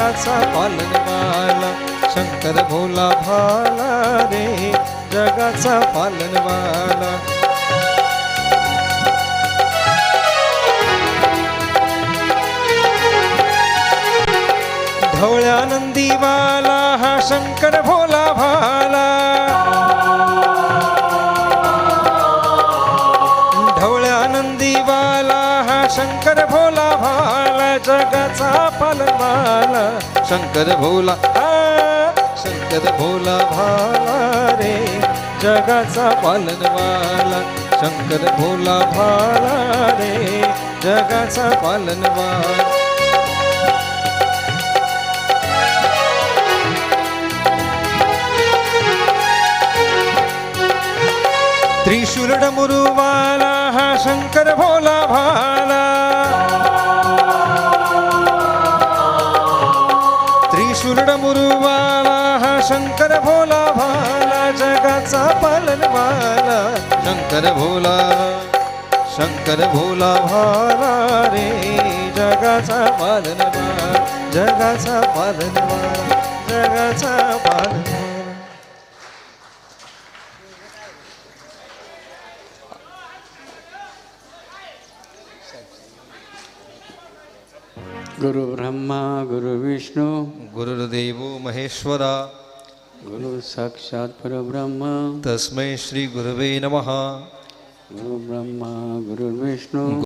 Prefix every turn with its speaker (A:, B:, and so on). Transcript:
A: जगाचा पालनवाला शंकर भोला भाला रे जगाचा पालनवाला ढवळ्या नंदीवाला हा शंकर भोला भाला. ढवळ्या नंदीवाला हा शंकर भोला जगाचा पालनवाला शंकर भोला. शंकर भोला भाला रे. जगाचा पालनवाला. शंकर भोला भाला रे. जगाचा पालनवाला. त्रिशूल डमरुवाला हा शंकर भोला भाला. त्रिशूल मुरुवाला हा शंकर भोला भाला जगाचा पालनवाला. शंकर भोला शंकर भोला भाला रे जगाचा पालनवाला जगाचा पालनवाला जगाचा पालन
B: गुरु ब्रह्मा गुरु विष्णू
A: गुरुर्देवो महेश्वरा
B: गुरु साक्षात परब्रह्म
A: तस्मै श्री गुरवे नमः
B: गुरु ब्रह्मा गुरु विष्णू